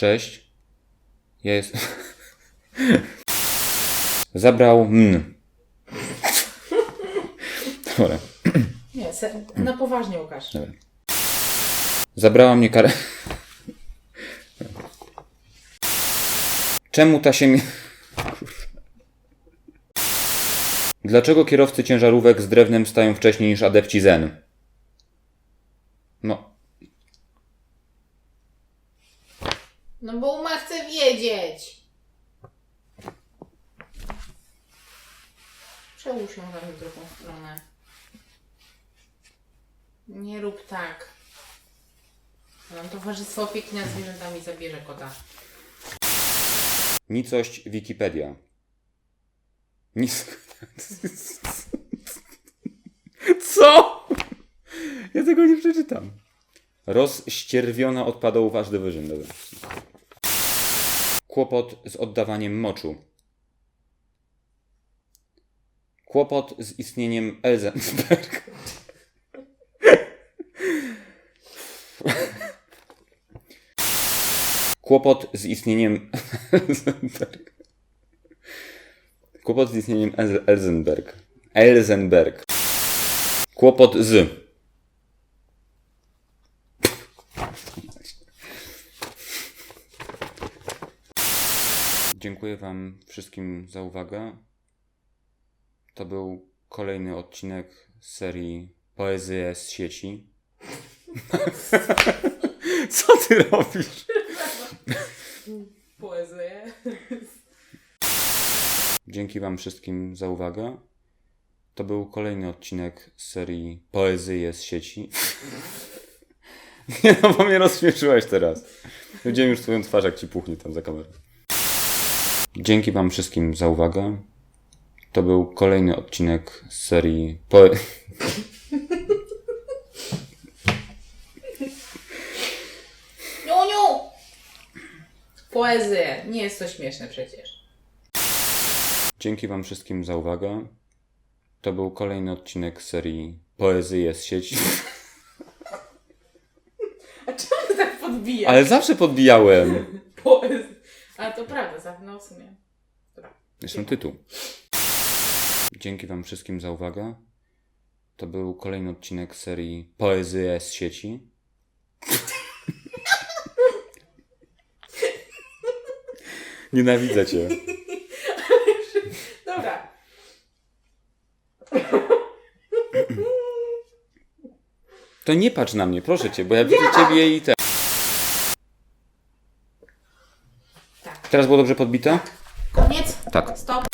Cześć. Ja jest. Zabrał m. Dobra. Nie, se, na poważnie Łukasz. Dobra. Zabrała mnie kar... Czemu ta się mi... Dlaczego kierowcy ciężarówek z drewnem stają wcześniej niż adepci zen? No, No bo Uma chce wiedzieć. Przełóż ją tam w drugą stronę. Nie rób tak. Nam towarzystwo opieki nad zwierzętami zabierze kota. nicość Wikipedia. Nic... Co? Ja tego nie przeczytam. Rozścierwiona od padałów aż do wyżyn. Dobra. Kłopot z oddawaniem moczu. Kłopot z istnieniem Elzensberg. Kłopot z istnieniem Elzenberg. Kłopot z istnieniem Elzenberg. Elzenberg. Kłopot z. Dziękuję Wam wszystkim za uwagę. To był kolejny odcinek z serii Poezje z sieci. Co ty robisz? Poezję. Dzięki Wam wszystkim za uwagę. To był kolejny odcinek z serii Poezje z sieci. Nie no, bo mnie rozśmieszyłeś teraz. Widziałem już Twoją twarz, jak Ci puchnie tam za kamerą. Dzięki Wam wszystkim za uwagę. To był kolejny odcinek z serii. Niuniu! Poezję. Nie jest to śmieszne przecież. Dzięki Wam wszystkim za uwagę. To był kolejny odcinek serii Poezje z sieci. A czemu tak podbijasz? Ale zawsze podbijałem. Ale to prawda, za- no w sumie. Dobra. Zresztą tytuł. Dzięki Wam wszystkim za uwagę. To był kolejny odcinek serii Poezje z sieci. Nienawidzę Cię. Dobra. To nie patrz na mnie, proszę Cię, bo ja widzę Ciebie i te. Teraz było dobrze podbite? Koniec? Tak. Stop.